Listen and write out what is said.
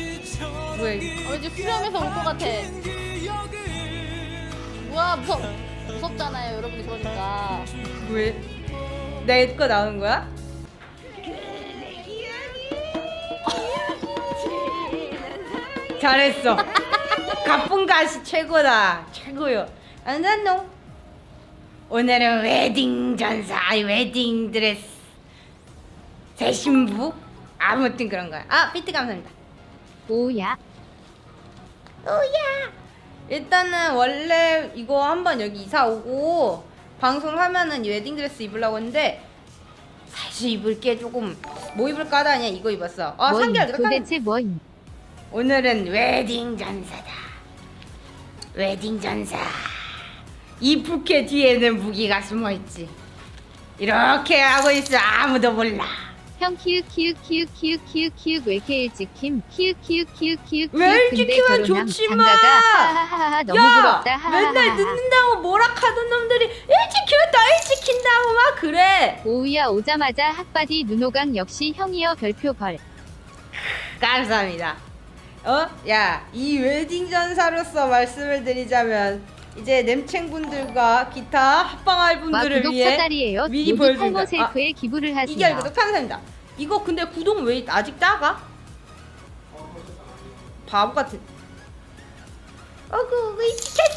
이게? 어, 왠지 수렴해서 올 것 같아. 우와 무섭 무섭잖아요 여러분이 그러니까. 왜? 내 거 나오는 거야? 잘했어. 가쁜 가시 최고다. 최고요. 안산노. 오늘은 웨딩 전사, 아니 웨딩 드레스 새 신부 아무튼 그런 거야. 아 비트 감사합니다. 오야 오야. 일단은 원래 이거 한번 여기 이사 오고 방송하면은 이 웨딩 드레스 입으려고 했는데 사실 입을 게 조금 뭐 입을까 하다냐 이거 입었어. 어 뭐임 상결 내가 딱 도대체 뭐임 오늘은 웨딩 전사다. 웨딩 전사. 이 부케 뒤에는 무기가 숨어 있지. 이렇게 하고 있어 아무도 몰라. 형 키읔 키읔 키읔 키읔 키읔 키읔 왜 이렇게 일찍 김 키읔 키읔 키읔 키읔 왜 키읔 일찍 근데 키면 결혼함 좋지만. 하하하하 너무 부럽다 하하하하 맨날 늦는다고 뭐락하던 놈들이 일찍 키웠다 일찍 킨다고 막 그래. 오우야 오자마자 핫바디 눈호강 역시 형이여 별표 걸 감사합니다. 어? 야, 이 웨딩 전사로서 말씀을 드리자면 이제 냄챙분들과 기타 합방할 와 분들을 위해 미리 보여준다. 탈모 셀프에 기부를 하세요 이게 알고 감사합니다. 이거 근데 구독 왜 아직 작아? 바보 같은. 어구, 왜 시켰어요?